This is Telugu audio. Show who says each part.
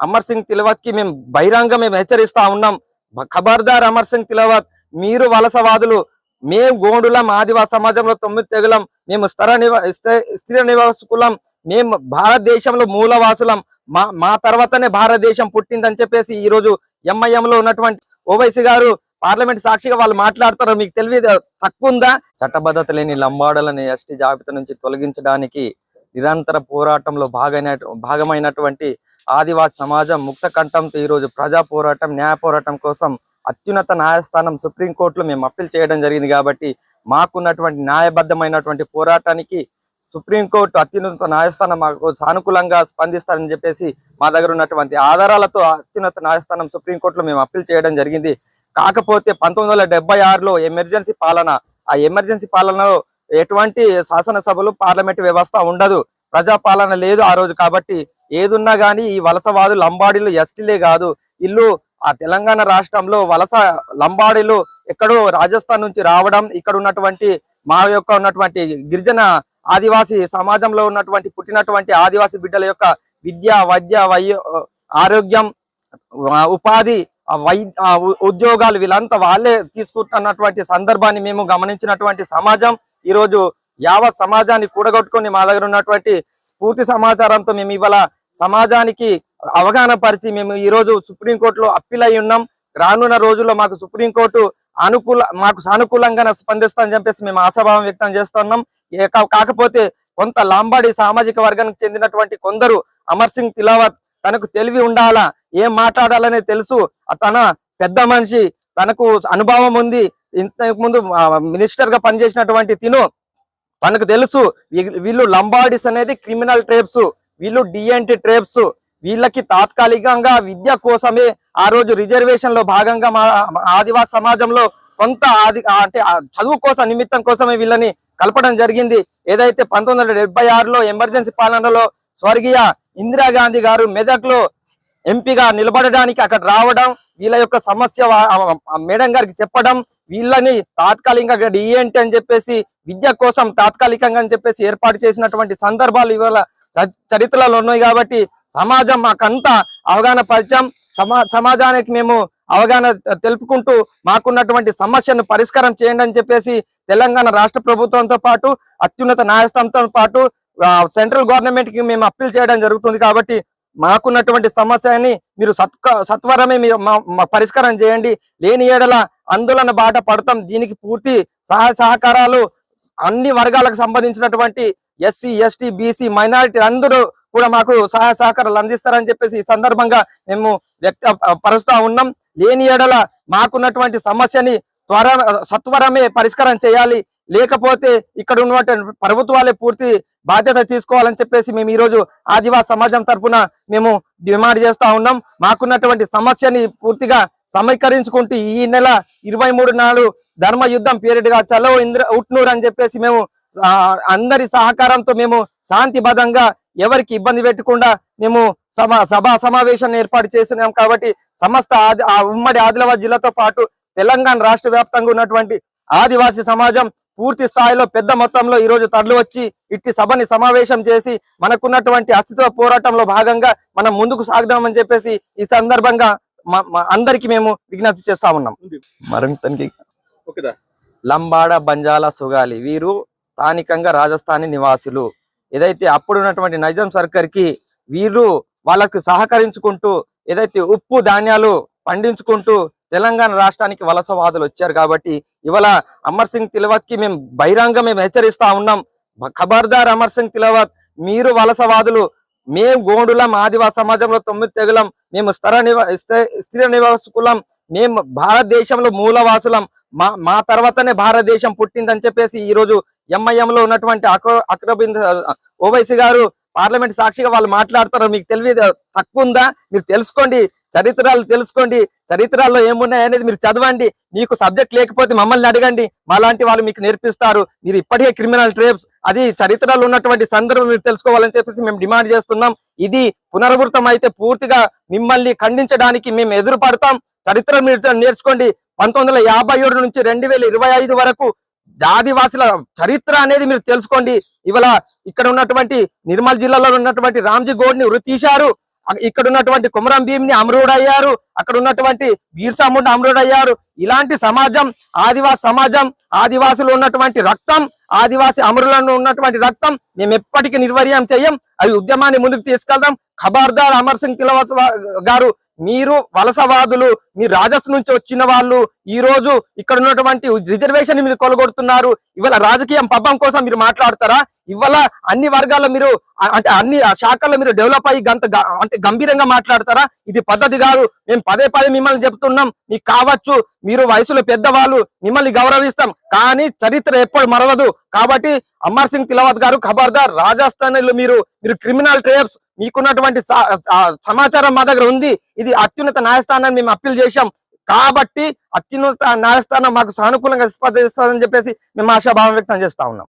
Speaker 1: అమర్ సింగ్ తిలవత్కి మేము బహిరంగ మేము హెచ్చరిస్తా ఉన్నాం. ఖబర్దార్ అమర్ సింగ్ తిలవత్ మీరు వలసవాదులు మేము గోండులం ఆదివాస సమాజంలో తొమ్మిది తెగులం మేము స్థిర నివా స్థి- స్థిర నివాసకులం మేము భారతదేశంలో మూలవాసులం మా మా తర్వాతనే భారతదేశం పుట్టిందని చెప్పేసి ఈ రోజు ఎంఐఎం లో ఉన్నటువంటి ఓవైసీ గారు పార్లమెంట్ సాక్షిగా వాళ్ళు మాట్లాడతారు మీకు తెలివి తక్కువ ఉందా చట్టబద్ధత లేని లంబాడలని ఎస్టీ జాబితా నుంచి తొలగించడానికి నిరంతర పోరాటంలో భాగమైన భాగమైనటువంటి ఆదివాసి సమాజం ముక్త కంఠంతో ఈ రోజు ప్రజా పోరాటం న్యాయ పోరాటం కోసం అత్యున్నత న్యాయస్థానం సుప్రీంకోర్టులో మేము అప్పీల్ చేయడం జరిగింది కాబట్టి మాకున్నటువంటి న్యాయబద్ధమైనటువంటి పోరాటానికి సుప్రీంకోర్టు అత్యున్నత న్యాయస్థానం మాకు సానుకూలంగా స్పందిస్తారని చెప్పేసి మా దగ్గర ఉన్నటువంటి ఆధారాలతో అత్యున్నత న్యాయస్థానం సుప్రీంకోర్టులో మేము అప్పీల్ చేయడం జరిగింది. కాకపోతే పంతొమ్మిది వందల డెబ్బై ఆరులో ఎమర్జెన్సీ పాలన ఆ ఎమర్జెన్సీ పాలనలో ఎటువంటి శాసనసభలు పార్లమెంట్ వ్యవస్థ ఉండదు. ప్రజా పాలన లేదు ఆ రోజు కాబట్టి ఏదున్నా కానీ ఈ వలసవాదులు లంబాడీలు ఎస్టీలే కాదు. ఇల్లు ఆ తెలంగాణ రాష్ట్రంలో వలస లంబాడీలు ఎక్కడో రాజస్థాన్ నుంచి రావడం ఇక్కడ ఉన్నటువంటి మా యొక్క ఉన్నటువంటి గిరిజన ఆదివాసి సమాజంలో ఉన్నటువంటి పుట్టినటువంటి ఆదివాసీ బిడ్డల యొక్క విద్య వైద్య వై ఆరోగ్యం ఉపాధి వై ఉ- ఉద్యోగాలు వీళ్ళంతా వాళ్ళే తీసుకుంటున్నటువంటి సందర్భాన్ని మేము గమనించినటువంటి సమాజం ఈరోజు యావత్ సమాజాన్ని కూడగొట్టుకొని మా దగ్గర ఉన్నటువంటి స్ఫూర్తి సమాచారంతో మేము ఇవాళ సమాజానికి అవగాహన పరిచి మేము ఈ రోజు సుప్రీంకోర్టులో అప్పీల్ అయి ఉన్నాం. రానున్న రోజుల్లో మాకు సుప్రీంకోర్టు అనుకూల మాకు సానుకూలంగా స్పందిస్తామని చెప్పేసి మేము ఆశాభావం వ్యక్తం చేస్తున్నాం కాకపోతే కొంత లాంబాడి సామాజిక వర్గానికి చెందినటువంటి కొందరు అమర్ సింగ్ తిలావత్ తనకు తెలివి ఉండాలా ఏం మాట్లాడాలనే తెలుసు. తన పెద్ద మనిషి తనకు అనుభవం ఉంది. ఇంతకు ముందు మినిస్టర్గా పనిచేసినటువంటి తిను మనకు తెలుసు వీళ్ళు లంబాడిస్ అనేది క్రిమినల్ ట్రేప్స్ వీళ్ళు డిఎన్టీ ట్రేప్స్ వీళ్ళకి తాత్కాలికంగా విద్య కోసమే ఆ రోజు రిజర్వేషన్లో భాగంగా మా ఆదివాస సమాజంలో కొంత ఆది అంటే చదువు కోసం నిమిత్తం కోసమే వీళ్ళని కలపడం జరిగింది. ఏదైతే పంతొమ్మిది వందల ఆరులో ఎమర్జెన్సీ పాలనలో స్వర్గీయ ఇందిరాగాంధీ గారు మెదక్లో ఎంపీగా నిలబడడానికి అక్కడ రావడం వీళ్ళ యొక్క సమస్య మేడం గారికి చెప్పడం వీళ్ళని తాత్కాలికంగా డిఎన్టీ అని చెప్పేసి విద్య కోసం తాత్కాలికంగా అని చెప్పేసి ఏర్పాటు చేసినటువంటి సందర్భాలు ఇవాళ చ- చరిత్రలో ఉన్నాయి కాబట్టి సమాజం మాకంతా అవగాహన పరిచయం. సమా సమాజానికి మేము అవగాహన తెలుపుకుంటూ మాకున్నటువంటి సమస్యను పరిష్కారం చేయండి అని చెప్పేసి తెలంగాణ రాష్ట్ర ప్రభుత్వంతో పాటు అత్యున్నత న్యాయస్థానంతో పాటు సెంట్రల్ గవర్నమెంట్కి మేము అప్పీల్ చేయడం జరుగుతుంది కాబట్టి మాకున్నటువంటి సమస్యని మీరు సత్క సత్వరమే మీరు మా- పరిష్కారం చేయండి. లేని ఏడల ఆందోళన బాట పడతాం. దీనికి పూర్తి సహాయ సహకారాలు అన్ని వర్గాలకు సంబంధించినటువంటి ఎస్సీ ఎస్టీ బీసీ మైనారిటీ అందరూ కూడా మాకు సహాయ సహకారాలు అందిస్తారని చెప్పేసి ఈ సందర్భంగా మేము వ్యక్త పరుస్తూ ఉన్నాం. లేని ఏడల మాకున్నటువంటి సమస్యని త్వర సత్వరమే పరిష్కారం చేయాలి. లేకపోతే ఇక్కడ ఉన్నటువంటి ప్రభుత్వాలే పూర్తి బాధ్యత తీసుకోవాలని చెప్పేసి మేము ఈరోజు ఆదివాస సమాజం తరపున మేము డిమాండ్ చేస్తూ ఉన్నాం. మాకున్నటువంటి సమస్యని పూర్తిగా సమీకరించుకుంటూ ఈ నెల ఇరవై మూడు నాడు ధర్మ యుద్ధం పీరియడ్గా చలో ఇంద్ర ఉట్నూర్ అని చెప్పేసి మేము అందరి సహకారంతో మేము శాంతిబద్ధంగా ఎవరికి ఇబ్బంది పెట్టకుండా మేము సమా సభా సమావేశాన్ని ఏర్పాటు చేసినాం కాబట్టి సమస్త ఆది ఉమ్మడి ఆదిలాబాద్ జిల్లాతో పాటు తెలంగాణ రాష్ట్ర వ్యాప్తంగా ఉన్నటువంటి ఆదివాసీ సమాజం పూర్తి స్థాయిలో పెద్ద మొత్తంలో ఈ రోజు తరలి వచ్చి ఇట్టి సభని సమావేశం చేసి మనకున్నటువంటి అస్తిత్వ పోరాటంలో భాగంగా మనం ముందుకు సాగుదామని చెప్పేసి ఈ సందర్భంగా అందరికీ మేము విజ్ఞప్తి చేస్తా ఉన్నాం. మరింతనికి
Speaker 2: ఓకేదా
Speaker 1: లంబాడ బంజాల సుగాలి. వీరు స్థానికంగా రాజస్థానీ నివాసులు. ఏదైతే అప్పుడు ఉన్నటువంటి నైజాం సర్కార్కి వీరు వాళ్ళకు సహకరించుకుంటూ ఏదైతే ఉప్పు ధాన్యాలు పండించుకుంటూ తెలంగాణ రాష్ట్రానికి వలసవాదులు వచ్చారు కాబట్టి ఇవాళ అమర్ సింగ్ తిలవత్కి మేము బహిరంగ మేము హెచ్చరిస్తా ఉన్నాం. ఖబర్దార్ అమర్ సింగ్ తిలవత్ మీరు వలసవాదులు మేము గోండులం ఆదివాస సమాజంలో తొమ్మిది తెగులం మేము స్థిర నివా స్థి- స్థిర నివాసకులం మేము భారతదేశంలో మూలవాసులం మా మా తర్వాతనే భారతదేశం పుట్టిందని చెప్పేసి ఈ రోజు ఎంఐఎం లో ఉన్నటువంటి అక్రబింద్ ఓవైసీ గారు పార్లమెంట్ సాక్షిగా వాళ్ళు మాట్లాడతారు మీకు తెలివి తక్కువ ఉందా మీరు తెలుసుకోండి. చరిత్రలు తెలుసుకోండి. చరిత్రలో ఏమున్నాయి అనేది మీరు చదవండి. మీకు సబ్జెక్ట్ లేకపోతే మమ్మల్ని అడగండి. మాలాంటి వాళ్ళు మీకు నేర్పిస్తారు. మీరు ఇప్పటికే క్రిమినల్ ట్రేప్స్ అది చరిత్రలో ఉన్నటువంటి సందర్భం మీరు తెలుసుకోవాలని చెప్పేసి మేము డిమాండ్ చేస్తున్నాం. ఇది పునరావృతం అయితే పూర్తిగా మిమ్మల్ని ఖండించడానికి మేము ఎదురు పడతాం చరిత్ర మీరు నేర్చుకోండి. పంతొమ్మిది వందల యాభై ఏడు నుంచి రెండు వేల ఇరవై ఐదు వరకు ఆదివాసుల చరిత్ర అనేది మీరు తెలుసుకోండి. ఇవాళ ఇక్కడ ఉన్నటువంటి నిర్మల్ జిల్లాలో ఉన్నటువంటి రామ్జీ గోడ్ని వృత్తి ఉరి తీశారు. ఇక్కడ ఉన్నటువంటి కుమరం భీమ్ని అమరుడయ్యారు అక్కడ ఉన్నటువంటి బీర్సాముండ అమరుడయ్యారు. ఇలాంటి సమాజం ఆదివాస సమాజం ఆదివాసులు ఉన్నటువంటి రక్తం ఆదివాసి అమరులను ఉన్నటువంటి రక్తం మేము ఎప్పటికీ నిర్వర్యం చేయం. అవి ఉద్యమాన్ని ముందుకు తీసుకెళ్దాం. ఖబర్దార్ అమర్ సింగ్ తిలవత్ గారు మీరు వలసవాదులు మీ రాజస్ నుంచి వచ్చిన వాళ్ళు ఈ రోజు ఇక్కడ ఉన్నటువంటి రిజర్వేషన్ మీరు కొలగొడుతున్నారు. ఇవాళ రాజకీయం పబ్బం కోసం మీరు మాట్లాడతారా? ఇవాళ అన్ని వర్గాల్లో మీరు అంటే అన్ని శాఖల్లో మీరు డెవలప్ అయ్యి గంత అంటే గంభీరంగా మాట్లాడతారా? ఇది పద్ధతి కాదు. మేము పదే పదే మిమ్మల్ని చెప్తున్నాం. మీకు కావచ్చు మీరు వయసులో పెద్దవాళ్ళు మిమ్మల్ని గౌరవిస్తాం. కానీ చరిత్ర ఎప్పుడు మరవదు. కాబట్టి అమర్ సింగ్ తిలవత్ గారు ఖబర్దార్ రాజస్థాన్లో మీరు మీరు క్రిమినల్ ట్రేప్స్ మీకున్నటువంటి సమాచారం మా దగ్గర ఉంది. ఇది అత్యున్నత న్యాయస్థానాన్ని మేము అప్పీల్ చేశాం. కాబట్టి అత్యున్నత న్యాయస్థానం మాకు సానుకూలంగా స్పందిస్తుందని చెప్పేసి మేము ఆశాభావం వ్యక్తం చేస్తా ఉన్నాం.